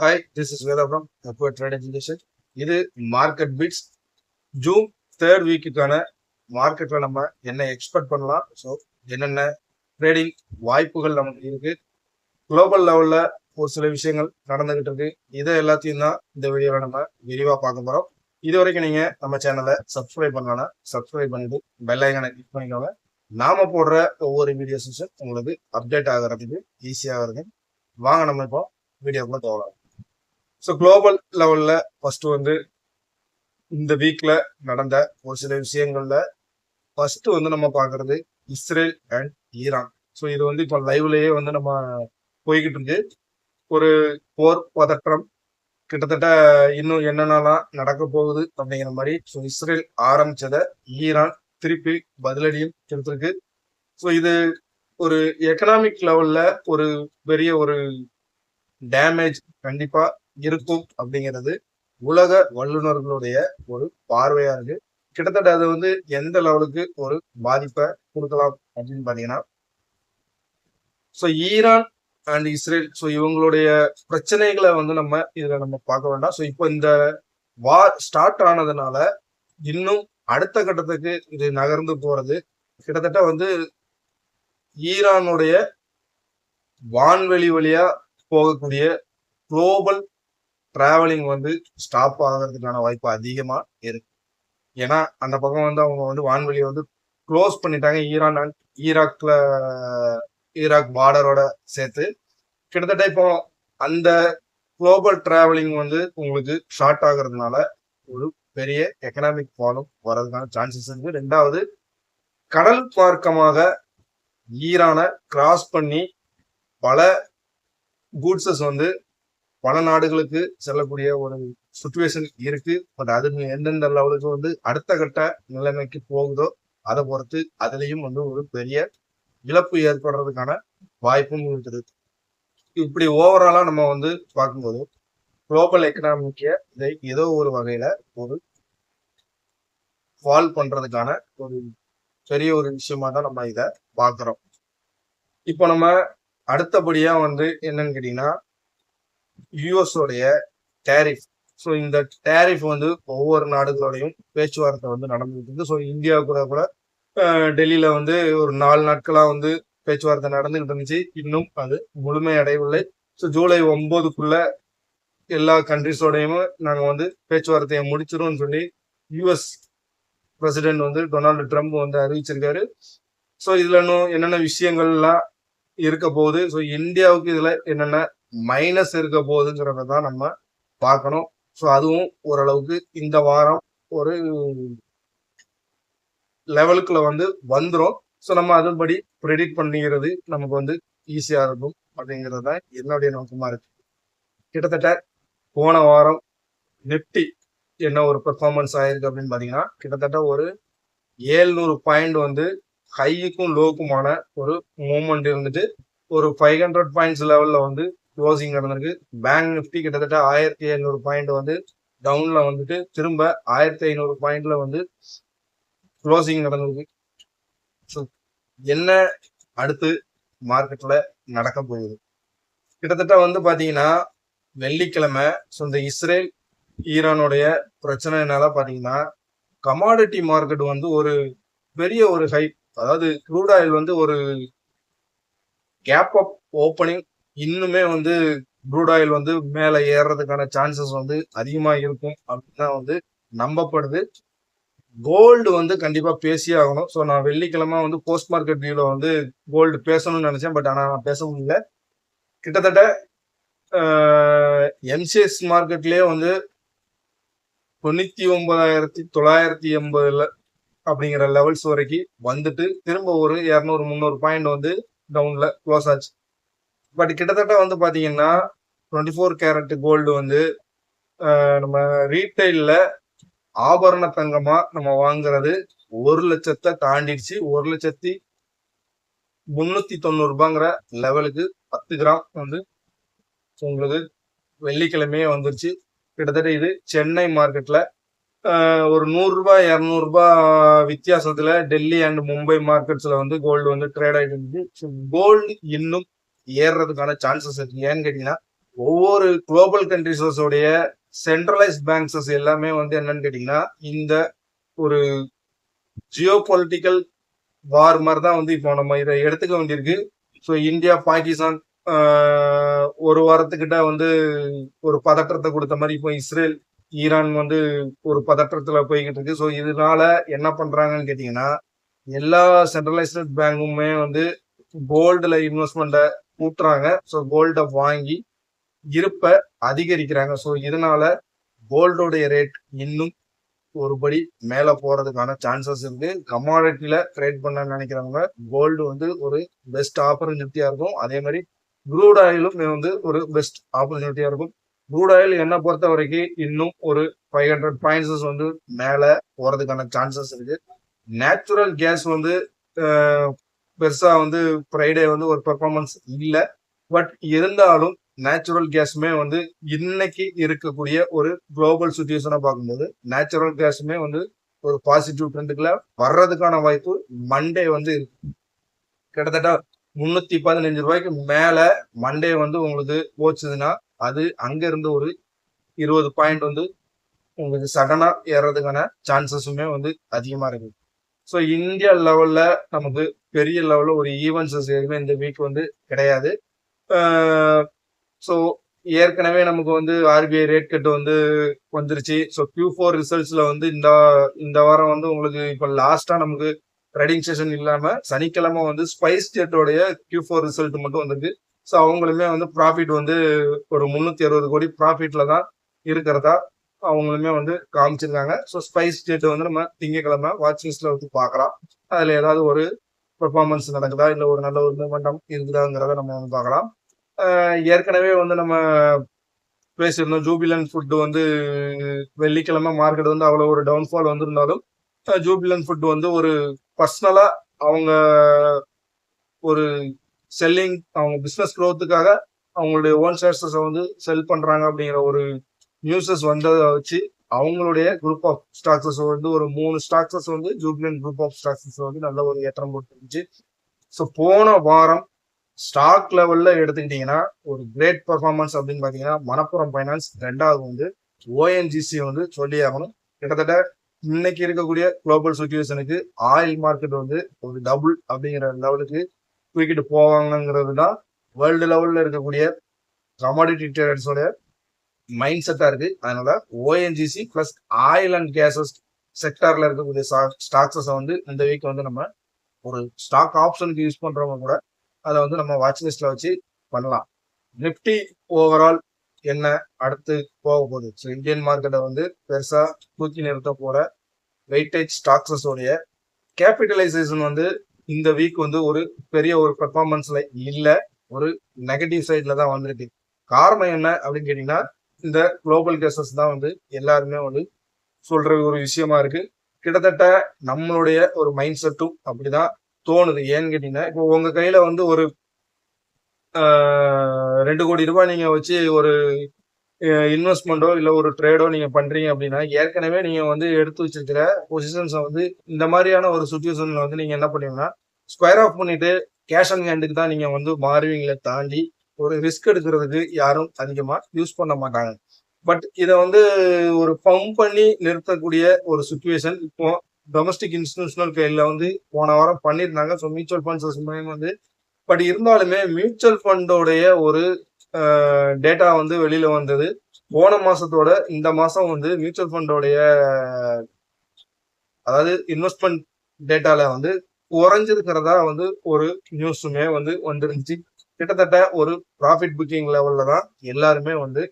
Hi this is வேதாபுரம் அப்போ trading இது market bits June third வீக்குக்கான மார்க்கெட்டில் நம்ம என்ன எக்ஸ்பெக்ட் பண்ணலாம்? ஸோ என்னென்ன ட்ரேடிங் வாய்ப்புகள் நமக்கு இருக்கு? குளோபல் லெவலில் ஒரு சில விஷயங்கள் நடந்துகிட்டு இருக்கு. இதை எல்லாத்தையும் தான் இந்த வீடியோவில் நம்ம விரிவாக பார்க்க போகிறோம் இது வரைக்கும் நீங்கள் நம்ம சேனலை சப்ஸ்கிரைப் பண்ணலாம் சப்ஸ்கிரைப் பண்ணிட்டு பெல் ஐக்கனை கிளிக் பண்ணிக்கோங்க. நாம போடுற ஒவ்வொரு வீடியோஸும் உங்களுக்கு அப்டேட் ஆகிறதுக்கு ஈஸியாக இருக்கு வாங்க நம்ம இப்போ வீடியோக்குள்ளே போகலாம். ஸோ குளோபல் லெவலில் ஃபஸ்ட்டு வந்து இந்த வீக்கில் நடந்த ஒரு சில விஷயங்களில் ஃபஸ்ட்டு வந்து நம்ம பார்க்குறது இஸ்ரேல் அண்ட் ஈரான். ஸோ இது வந்து இப்போ லைவ்லேயே வந்து நம்ம போய்கிட்டு இருக்கு. ஒரு போர் பதற்றம் கிட்டத்தட்ட இன்னும் என்னென்னலாம் நடக்க போகுது அப்படிங்கிற மாதிரி ஸோ இஸ்ரேல் ஆரம்பித்ததை ஈரான் திருப்பி பதிலடியும் கொடுத்துருக்கு. ஸோ இது ஒரு எக்கனாமிக் லெவலில் ஒரு பெரிய ஒரு டேமேஜ் கண்டிப்பாக இருக்கும் அப்படிங்கிறது உலக வல்லுநர்களுடைய ஒரு பார்வையா இருக்கு. கிட்டத்தட்ட அது வந்து எந்த லெவலுக்கு ஒரு பாதிப்பை கொடுக்கலாம் அப்படின்னு பாத்தீங்கன்னா so Iran and Israel so இவங்களுடைய பிரச்சனைகளை வந்து நம்ம இதுல நம்ம பார்க்க வேண்டாம். ஸோ இப்போ இந்த வார் ஸ்டார்ட் ஆனதுனால இன்னும் அடுத்த கட்டத்துக்கு இது நகர்ந்து போறது கிட்டத்தட்ட வந்து ஈரானுடைய வான்வெளி வழியா போகக்கூடிய குளோபல் டிராவலிங் வந்து ஸ்டாப் ஆகிறதுக்கான வாய்ப்பு அதிகமாக இருக்கு. ஏன்னா அந்த பக்கம் வந்து அவங்க வந்து வான்வெளியை வந்து க்ளோஸ் பண்ணிட்டாங்க. ஈரான் ஈராக்ல ஈராக் பார்டரோட சேர்த்து. கிட்டத்தட்ட இப்போ அந்த குளோபல் டிராவலிங் வந்து உங்களுக்கு ஷார்ட் ஆகுறதுனால ஒரு பெரிய எக்கனாமிக் ஃபாலும் வர்றதுக்கான சான்சஸ் இருக்கு. ரெண்டாவது கடல் மார்க்கமாக ஈரானை கிராஸ் பண்ணி பல கூட்ஸஸ் வந்து பல நாடுகளுக்கு செல்லக்கூடிய ஒரு சுச்சுவேஷன் இருக்கு. பட் அது எந்தெந்த லெவலுக்கு வந்து அடுத்த கட்ட நிலைமைக்கு போகுதோ அதை பொறுத்து அதுலேயும் வந்து ஒரு பெரிய இழப்பு ஏற்படுறதுக்கான வாய்ப்பும் இருக்குது இப்படி ஓவராலாக நம்ம வந்து பார்க்கும்போது குளோபல் எக்கனாமிக்க இதை ஏதோ ஒரு வகையில் ஒரு ஃபால் பண்ணுறதுக்கான ஒரு பெரிய ஒரு விஷயமா தான் நம்ம இதை பார்க்குறோம். இப்போ நம்ம அடுத்தபடியாக வந்து என்னன்னு கேட்டிங்கன்னா யூஎஸோடைய டேரிஃப் ஸோ இந்த டேரிஃப் வந்து ஒவ்வொரு நாடுகளோடையும் பேச்சுவார்த்தை வந்து நடந்துட்டு இருக்கு. ஸோ இந்தியா கூட கூட டெல்லியில வந்து ஒரு நாலு நாட்களாக வந்து பேச்சுவார்த்தை நடந்துகிட்டு இருந்துச்சு. இன்னும் அது முழுமையடையவில்லை. ஸோ ஜூலை ஒன்பதுக்குள்ள எல்லா கண்ட்ரிஸோடையும் நாங்கள் வந்து பேச்சுவார்த்தையை முடிச்சிரும்னு சொல்லி யூஎஸ் பிரசிடென்ட் வந்து டொனால்டு ட்ரம்ப் வந்து அறிவிச்சிருக்காரு. ஸோ இதுல இன்னும் என்னென்ன விஷயங்கள்லாம் இருக்க போகுது? ஸோ இந்தியாவுக்கு இதுல என்னென்ன மைனஸ் இருக்க போகுதுங்கிறத தான் நம்ம பார்க்கணும். ஸோ அதுவும் ஓரளவுக்கு இந்த வாரம் ஒரு லெவலுக்குள்ள வந்து வந்துடும் ஸோ நம்ம அதன்படி ப்ரெடிக்ட் பண்ணிக்கிறது நமக்கு வந்து ஈஸியாக இருக்கும் அப்படிங்கிறது தான் என்னுடைய நோக்கமாக இருக்கு. கிட்டத்தட்ட போன வாரம் நிப்டி என்ன ஒரு பெர்ஃபார்மன்ஸ் ஆயிருக்கு அப்படின்னு பார்த்தீங்கன்னா கிட்டத்தட்ட ஒரு ஏழ்நூறு பாயிண்ட் வந்து ஹைக்கும் லோக்குமான ஒரு மூமெண்ட் இருந்துட்டு ஒரு ஃபைவ் ஹண்ட்ரட் பாயிண்ட்ஸ் லெவலில் வந்து க்ளோசிங் நடந்திருக்கு பேங்க் நிஃப்டி கிட்டத்தட்ட ஆயிரத்தி ஐநூறு பாயிண்ட் வந்து டவுன்ல வந்துட்டு திரும்ப ஆயிரத்தி ஐநூறு பாயிண்ட்ல வந்து க்ளோசிங் நடந்திருக்கு ஸோ என்ன அடுத்து மார்க்கெட்ல நடக்க போகுது? கிட்டத்தட்ட வந்து பாத்தீங்கன்னா வெள்ளிக்கிழமை ஸோ இந்த இஸ்ரேல் ஈரானுடைய பிரச்சனைனால பாத்தீங்கன்னா கமாடிட்டி மார்க்கெட் வந்து ஒரு பெரிய ஒரு ஹை அதாவது க்ரூட் ஆயில் வந்து ஒரு கேப் அப் ஓப்பனிங் இன்னுமே வந்து க்ரூட் ஆயில் வந்து மேலே ஏறுறதுக்கான சான்சஸ் வந்து அதிகமாக இருக்கும் அப்படின்னு தான் வந்து நம்பப்படுது. கோல்டு வந்து கண்டிப்பாக பேசியே ஆகணும். ஸோ நான் வெள்ளிக்கிழமை வந்து போஸ்ட் மார்க்கெட் வியூவில் வந்து கோல்டு பேசணும்னு நினச்சேன். பட் ஆனால் நான் பேச முடியல கிட்டத்தட்ட எம்சிஎஸ் மார்க்கெட்லேயே வந்து தொண்ணூற்றி ஒன்பதாயிரத்தி தொள்ளாயிரத்தி எண்பதுல அப்படிங்கிற லெவல்ஸ் வரைக்கும் வந்துட்டு திரும்ப ஒரு இரநூறு முந்நூறு பாயிண்ட் வந்து டவுனில் க்ளோஸ் ஆச்சு. பட் கிட்டத்தட்ட வந்து பார்த்தீங்கன்னா டுவெண்ட்டி ஃபோர் கேரட் கோல்டு வந்து நம்ம ரீட்டைலில் ஆபரண தங்கமாக நம்ம வாங்குறது ஒரு லட்சத்தை தாண்டிடுச்சு. ஒரு லட்சத்தி முந்நூற்றி தொண்ணூறுபாங்கிற லெவலுக்கு பத்து கிராம் வந்து உங்களுக்கு வெள்ளிக்கிழமையே வந்துருச்சு. கிட்டத்தட்ட இது சென்னை மார்க்கெட்டில் ஒரு நூறுரூபா இரநூறுபா வித்தியாசத்தில் டெல்லி அண்ட் மும்பை மார்க்கெட்ஸில் வந்து கோல்டு வந்து ட்ரேட் ஆகிட்டு இருந்துச்சு. கோல்டு இன்னும் ஏறுறதுக்கான சான்சஸ் இருக்கு. ஏன்னு கேட்டீங்கன்னா ஒவ்வொரு குளோபல் கண்ட்ரிஸோடைய சென்ட்ரலைஸ் பேங்க்ஸஸ் எல்லாமே வந்து என்னன்னு கேட்டீங்கன்னா இந்த ஒரு ஜியோ பொலிட்டிக்கல் வார் மாதிரி தான் வந்து இப்போ நம்ம இதை எடுத்துக்க வேண்டியிருக்கு. ஸோ இந்தியா பாகிஸ்தான் ஒரு வாரத்துக்கிட்ட வந்து ஒரு பதற்றத்தை கொடுத்த மாதிரி இப்போ இஸ்ரேல் ஈரான் வந்து ஒரு பதற்றத்துல போய்கிட்டு இருக்கு. ஸோ இதனால என்ன பண்றாங்கன்னு கேட்டீங்கன்னா எல்லா சென்ட்ரலைஸ்டு பேங்குமே வந்து கோல்டுல இன்வெஸ்ட்மெண்ட்டை கூட்டுறாங்க ஸோ கோல்டை வாங்கி இருப்பை அதிகரிக்கிறாங்க. ஸோ இதனால கோல்டோடைய ரேட் இன்னும் ஒருபடி மேலே போகிறதுக்கான சான்சஸ் இருக்கு. கமாடிட்டியில் ட்ரேட் பண்ண நினைக்கிறவங்க கோல்டு வந்து ஒரு பெஸ்ட் ஆப்பர்ச்சுனிட்டியாக இருக்கும். அதே மாதிரி க்ரூட் ஆயிலும் வந்து ஒரு பெஸ்ட் ஆப்பர்ச்சுனிட்டியாக இருக்கும். க்ரூட் ஆயில் என்னை பொறுத்த வரைக்கும் இன்னும் ஒரு ஃபைவ் ஹண்ட்ரட் பாயிண்ட்ஸஸ் வந்து மேலே போகிறதுக்கான சான்சஸ் இருக்கு. நேச்சுரல் கேஸ் வந்து பெருசாக வந்து ஃப்ரைடே வந்து ஒரு பெர்ஃபார்மன்ஸ் இல்லை. பட் இருந்தாலும் நேச்சுரல் கேஸுமே வந்து இன்னைக்கு இருக்கக்கூடிய ஒரு குளோபல் சுச்சுவேஷனை பார்க்கும்போது நேச்சுரல் கேஸுமே வந்து ஒரு பாசிட்டிவ் ட்ரெண்டுக்குள்ள வர்றதுக்கான வாய்ப்பு மண்டே வந்து இருக்கு. கிட்டத்தட்ட முன்னூத்தி பதினஞ்சு ரூபாய்க்கு மேல மண்டே வந்து உங்களுக்கு போச்சுதுன்னா அது அங்க இருந்து ஒரு இருபது பாயிண்ட் வந்து உங்களுக்கு சடனா ஏறதுக்கான சான்சஸுமே வந்து அதிகமா இருக்கு. ஸோ இந்தியா லெவல்ல நமக்கு பெரிய லெவலில் ஒரு ஈவெண்ட்ஸஸ் எதுவுமே இந்த வீக் வந்து கிடையாது. ஸோ ஏற்கனவே நமக்கு வந்து ஆர்பிஐ ரேட் கட் வந்து வந்துருச்சு. ஸோ க்யூ ஃபோர் ரிசல்ட்ஸில் வந்து இந்த இந்த வாரம் வந்து உங்களுக்கு இப்போ லாஸ்ட்டாக நமக்கு ட்ரேடிங் செஷன் இல்லாமல் சனிக்கிழமை வந்து ஸ்பைஸ் ஜெட்டோடைய க்யூ ஃபோர் ரிசல்ட் மட்டும் வந்திருக்கு. ஸோ அவங்களுமே வந்து ப்ராஃபிட் வந்து ஒரு முந்நூற்றி அறுபது கோடி ப்ராஃபிட்டில் தான் இருக்கிறதா அவங்களுமே வந்து காமிச்சிருக்காங்க. ஸோ ஸ்பைஸ் ஜெட் வந்து நம்ம திங்கக்கிழமை வாட்சிங்ஸில் வந்து பார்க்குறோம் அதில் ஏதாவது ஒரு பெர்ஃபார்மன்ஸ் நடக்குதா? இல்லை ஒரு நல்ல ஒரு மூமெண்டம் இருக்குதாங்கிறத நம்ம வந்து பார்க்கலாம். ஏற்கனவே வந்து நம்ம பேசியிருந்தோம் ஜூபிலன் ஃபுட்டு வந்து வெள்ளிக்கிழமை மார்க்கெட் வந்து அவ்வளோ ஒரு டவுன்ஃபால் வந்திருந்தாலும் ஜூபிலன் ஃபுட் வந்து ஒரு பர்சனலாக அவங்க ஒரு செல்லிங் அவங்க பிஸ்னஸ் க்ரோத்துக்காக அவங்களுடைய ஓன் ஷேர்ஸஸை வந்து செல் பண்ணுறாங்க அப்படிங்கிற ஒரு நியூஸஸ் வந்ததை வச்சு அவங்களுடைய குரூப் ஆஃப் ஸ்டாக்ஸஸ் வந்து ஒரு மூணு ஸ்டாக்ஸஸ் வந்து ஜூப்ளின் குரூப் ஆஃப் ஸ்டாக்ஸஸ் வந்து நல்ல ஒரு ஏற்றம் போட்டுருந்துச்சு ஸோ போன வாரம் ஸ்டாக் லெவல்ல எடுத்துக்கிட்டீங்கன்னா ஒரு கிரேட் பர்ஃபார்மன்ஸ் அப்படின்னு பார்த்தீங்கன்னா மணப்புரம் ஃபைனான்ஸ் ரெண்டாவது வந்து ஓஎன்ஜிசி வந்து சொல்லி ஆகணும். கிட்டத்தட்ட இன்னைக்கு இருக்கக்கூடிய குளோபல் சுச்சுவேஷனுக்கு ஆயில் மார்க்கெட் வந்து ஒரு டபுள் அப்படிங்கிற லெவலுக்கு தூக்கிட்டு போவாங்கங்கிறது தான் வேர்ல்டு லெவலில் இருக்கக்கூடிய கமாடிட்டி ட்ரேடர்ஸோட மைண்ட் செட்டா இருக்கு. அதனால ONGC plus oil and gases செக்டாரில் இருக்கக்கூடிய ஸ்டாக்ஸஸ் வந்து இந்த வீக் வந்து நம்ம ஒரு ஸ்டாக் ஆப்ஷனுக்கு யூஸ் பண்றவங்க கூட அதை வந்து நம்ம வாட்ச் லிஸ்ட்ல வச்சு பண்ணலாம். நிப்டி ஓவரால் என்ன அடுத்து போக போகுது? ஸோ இந்தியன் மார்க்கெட்டை வந்து பெருசா தூக்கி நிறுத்த போற வெயிட்டேஜ் ஸ்டாக்ஸஸ் உடைய கேபிட்டலைசேஷன் வந்து இந்த வீக் வந்து ஒரு பெரிய ஒரு பெர்ஃபார்மன்ஸ்ல இல்லை ஒரு நெகட்டிவ் சைட்ல தான் வந்திருக்கு. காரணம் என்ன அப்படின்னு கேட்டீங்கன்னா இந்த குளோபல் கேசஸ் தான் வந்து எல்லாருமே வந்து சொல்ற ஒரு விஷயமா இருக்கு. கிட்டத்தட்ட நம்மளுடைய ஒரு மைண்ட் செட்டும் அப்படிதான் தோணுது. ஏன்னு கேட்டீங்கன்னா இப்போ உங்க கையில வந்து ஒரு ரெண்டு கோடி ரூபாய் நீங்க வச்சு ஒரு இன்வெஸ்ட்மெண்ட்டோ இல்ல ஒரு ட்ரேடோ நீங்க பண்றீங்க அப்படின்னா ஏற்கனவே நீங்க வந்து எடுத்து வச்சிருக்கிற பொசிஷன்ஸை வந்து இந்த மாதிரியான ஒரு சுச்சுவேஷன்ல வந்து நீங்க என்ன பண்ணுவீங்கன்னா ஸ்கொயர் ஆஃப் பண்ணிட்டு கேஷ் அண்ட் ஹேண்டுக்கு தான் நீங்க வந்து மாறுவீங்களை தாண்டி ஒரு ரிஸ்க் எடுக்கிறதுக்கு யாரும் அதிகமாக யூஸ் பண்ண மாட்டாங்க. பட் இதை வந்து ஒரு பம்ப் பண்ணி நிறுத்தக்கூடிய ஒரு சுச்சுவேஷன் இப்போ டொமஸ்டிக் இன்ஸ்டிடியூஷனல் கையில் வந்து போன வாரம் பண்ணியிருந்தாங்க. ஸோ மியூச்சுவல் ஃபண்ட்ஸ் வந்து பட் இருந்தாலுமே மியூச்சுவல் ஃபண்டோடைய ஒரு டேட்டா வந்து வெளியில் வந்தது. போன மாசத்தோட இந்த மாசம் வந்து மியூச்சுவல் ஃபண்டோடைய அதாவது இன்வெஸ்ட்மெண்ட் டேட்டால வந்து குறைஞ்சிருக்கிறதா வந்து ஒரு நியூஸுமே வந்து வந்துருந்துச்சு. கிட்டத்தட்ட ஒரு ப்ராஃபிட் புக்கிங் லெவல்ல தான் எல்லாருமே வந்து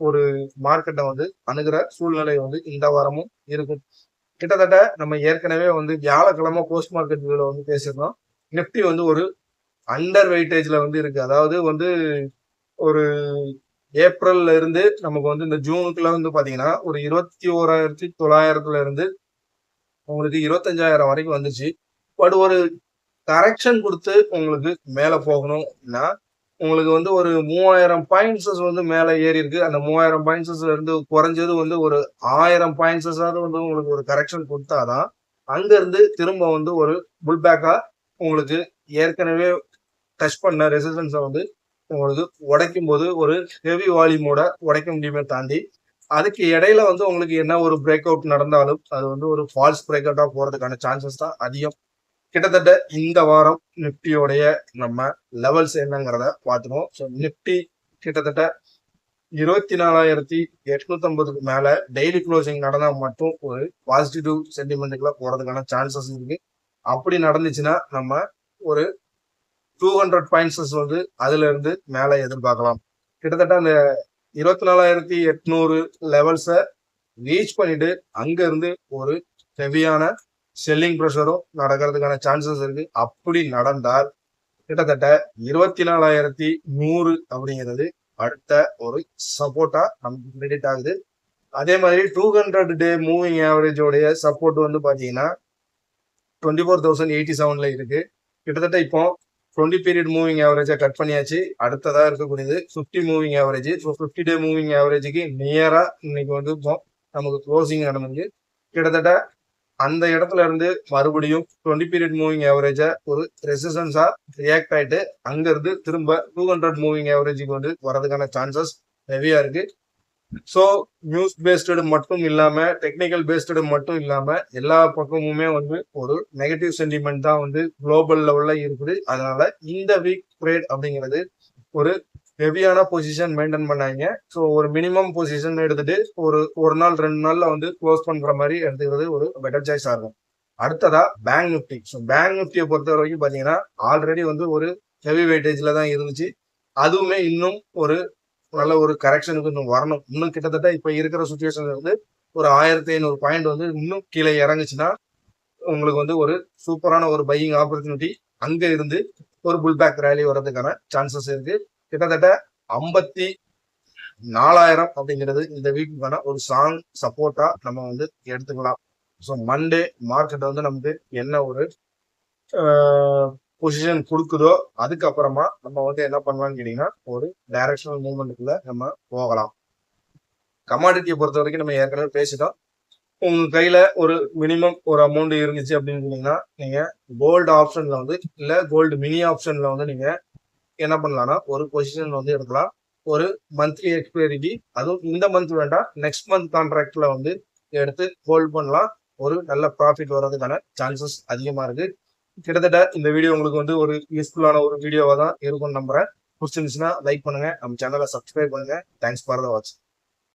ஒரு மார்க்கெட்டை வந்து அணுகிற சூழ்நிலை வந்து இந்த வாரமும் இருக்கும். கிட்டத்தட்ட நம்ம ஏற்கனவே வந்து வியாழக்கிழமை போஸ்ட் மார்க்கெட் வந்து பேசியிருந்தோம். நிப்டி வந்து ஒரு அண்டர் வெயிட்டேஜ்ல வந்து இருக்கு. அதாவது வந்து ஒரு ஏப்ரல்ல இருந்து நமக்கு வந்து இந்த ஜூனுக்குள்ள வந்து பாத்தீங்கன்னா ஒரு இருபத்தி ஓராயிரத்தி தொள்ளாயிரத்துல இருந்து உங்களுக்கு இருபத்தஞ்சாயிரம் வரைக்கும் வந்துச்சு. பட் ஒரு கரெக்ஷன் கொடுத்து உங்களுக்கு மேலே போகணும்னா உங்களுக்கு வந்து ஒரு மூவாயிரம் பாயிண்ட்ஸஸ் வந்து மேலே ஏறி இருக்கு. அந்த மூவாயிரம் பாயிண்ட்ஸஸ்ல இருந்து குறைஞ்சது வந்து ஒரு ஆயிரம் பாயிண்ட்ஸஸாவது வந்து உங்களுக்கு ஒரு கரெக்ஷன் கொடுத்தாதான் அங்கிருந்து திரும்ப வந்து ஒரு புல்பேக்காக உங்களுக்கு ஏற்கனவே டச் பண்ண ரெசிஸ்டன்ஸை வந்து உங்களுக்கு உடைக்கும் போது ஒரு ஹெவி வால்யூமோட உடைக்க முடியுமே தாண்டி அதுக்கு இடையில வந்து உங்களுக்கு என்ன ஒரு பிரேக் அவுட் நடந்தாலும் அது வந்து ஒரு ஃபால்ஸ் பிரேக் அவுட்டாக போகிறதுக்கான சான்சஸ் தான் அதிகம். கிட்டத்தட்ட இந்த வாரம் நிப்டியோடைய நம்ம லெவல்ஸ் என்னங்கிறத பார்த்துருவோம். ஸோ நிப்டி கிட்டத்தட்ட இருபத்தி நாலாயிரத்தி எட்நூத்தி ஐம்பதுக்கு மேல டெய்லி க்ளோசிங் நடந்தா மட்டும் ஒரு பாசிட்டிவ் சென்டிமெண்ட்டுக்குள்ள போறதுக்கான சான்சஸ் இருக்கு. அப்படி நடந்துச்சுன்னா நம்ம ஒரு டூ ஹண்ட்ரட் பாயிண்ட்ஸஸ் வந்து அதுல இருந்து மேல எதிர்பார்க்கலாம். கிட்டத்தட்ட அந்த இருபத்தி நாலாயிரத்தி எட்நூறு லெவல்ஸை ரீச் பண்ணிட்டு அங்க இருந்து ஒரு ஹெவியான செல்லிங் ப்ரெஷரும் நடக்கிறதுக்கான சான்சஸ் இருக்கு. அப்படி நடந்தால் கிட்டத்தட்ட இருபத்தி நாலாயிரத்தி நூறு அப்படிங்கிறது அடுத்த ஒரு சப்போர்ட்டா நமக்கு கிரெடிட் ஆகுது. அதே மாதிரி டூ ஹண்ட்ரட் டே மூவிங் ஆவரேஜோடைய சப்போர்ட் வந்து பார்த்தீங்கன்னா டுவெண்ட்டி ஃபோர் தௌசண்ட் எயிட்டி செவன்ல இருக்கு. கிட்டத்தட்ட இப்போ டுவெண்ட்டி பீரியட் மூவிங் ஆவரேஜை கட் பண்ணியாச்சு. அடுத்ததாக இருக்கக்கூடியது fifty moving average so fifty day moving ஆவரேஜுக்கு நியராக இன்னைக்கு வந்து இப்போ நமக்கு க்ளோசிங் நடந்துச்சு கிட்டத்தட்ட அந்த இடத்துல இருந்து மறுபடியும் டுவெண்ட்டி பீரியட் மூவிங் ஆவரேஜா ஒரு ரெசிஸ்டன்ஸா ரியாக்ட் ஆயிட்டு அங்க இருந்து திரும்ப டூ ஹண்ட்ரட் மூவிங் ஆவரேஜுக்கு வந்து வரதுக்கான சான்சஸ் ஹெவியா இருக்கு. ஸோ நியூஸ் பேஸ்டு மட்டும் இல்லாம டெக்னிக்கல் பேஸ்டு மட்டும் இல்லாம எல்லா பக்கமுமே வந்து ஒரு நெகட்டிவ் சென்டிமெண்ட் தான் வந்து குளோபல் லெவல்ல இருக்குது. அதனால இந்த வீக் ட்ரேட் அப்படிங்கிறது ஒரு ஹெவியான பொசிஷன் மெயின்டைன் பண்ணாங்க. ஸோ ஒரு மினிமம் பொசிஷன் எடுத்துட்டு ஒரு ஒரு நாள் ரெண்டு நாள்ல வந்து க்ளோஸ் பண்ற மாதிரி எடுத்துக்கிறது ஒரு பெட்டர் சாய்ஸ் ஆகும் அடுத்ததா பேங்க் நிப்டி ஸோ பேங்க் நிப்டியை பொறுத்த வரைக்கும் பாத்தீங்கன்னா ஆல்ரெடி வந்து ஒரு ஹெவி வெயிட்டேஜ்ல தான் இருந்துச்சு. அதுவுமே இன்னும் ஒரு நல்ல ஒரு கரெக்ஷனுக்கு இன்னும் வரணும். இன்னும் கிட்டத்தட்ட இப்ப இருக்கிற சுச்சுவேஷன் வந்து ஒரு ஆயிரத்தி ஐநூறு பாயிண்ட் வந்து இன்னும் கீழே இறங்குச்சுன்னா உங்களுக்கு வந்து ஒரு சூப்பரான ஒரு பையிங் ஆப்பர்ச்சுனிட்டி அங்க இருந்து ஒரு புல் பேக் ரேலி வர்றதுக்கான சான்சஸ் இருக்கு. கிட்டத்தட்ட ஐம்பத்தி நாலாயிரம் அப்படிங்கிறது இந்த வீக்குக்கான ஒரு சாங் சப்போர்ட்டா நம்ம வந்து எடுத்துக்கலாம். ஸோ மண்டே மார்க்கெட் வந்து நமக்கு என்ன ஒரு பொசிஷன் கொடுக்குதோ அதுக்கப்புறமா நம்ம வந்து என்ன பண்ணலாம்னு கேட்டீங்கன்னா ஒரு டைரக்ஷனல் மூவ்மெண்ட்டுக்குள்ள நம்ம போகலாம். கமாடிட்டியை பொறுத்த வரைக்கும் நம்ம ஏற்கனவே பேசிட்டோம். உங்க கையில ஒரு மினிமம் ஒரு அமௌண்ட் இருந்துச்சு அப்படின்னு சொன்னீங்கன்னா நீங்க கோல்டு ஆப்ஷன்ல வந்து இல்ல கோல்டு மினி ஆப்ஷன்ல வந்து நீங்க என்ன பண்ணலாம்னா ஒரு பொசிஷன் வந்து எடுக்கலாம். ஒரு மந்த்லி எக்ஸ்பைரிக்கு அதுவும் இந்த மந்த் வேண்டாம் நெக்ஸ்ட் மந்த் கான்ட்ராக்ட்ல வந்து எடுத்து ஹோல்ட் பண்ணலாம். ஒரு நல்ல ப்ராஃபிட் வர்றதுக்கான சான்சஸ் அதிகமாக இருக்கு. கிட்டத்தட்ட இந்த வீடியோ உங்களுக்கு வந்து ஒரு யூஸ்ஃபுல்லான ஒரு வீடியோவாக தான் இருக்கும்னு நம்புறேன். பிடிச்சிருந்துச்சுன்னா லைக் பண்ணுங்க. நம்ம சேனலை சப்ஸ்கிரைப் பண்ணுங்க. Thanks for the watch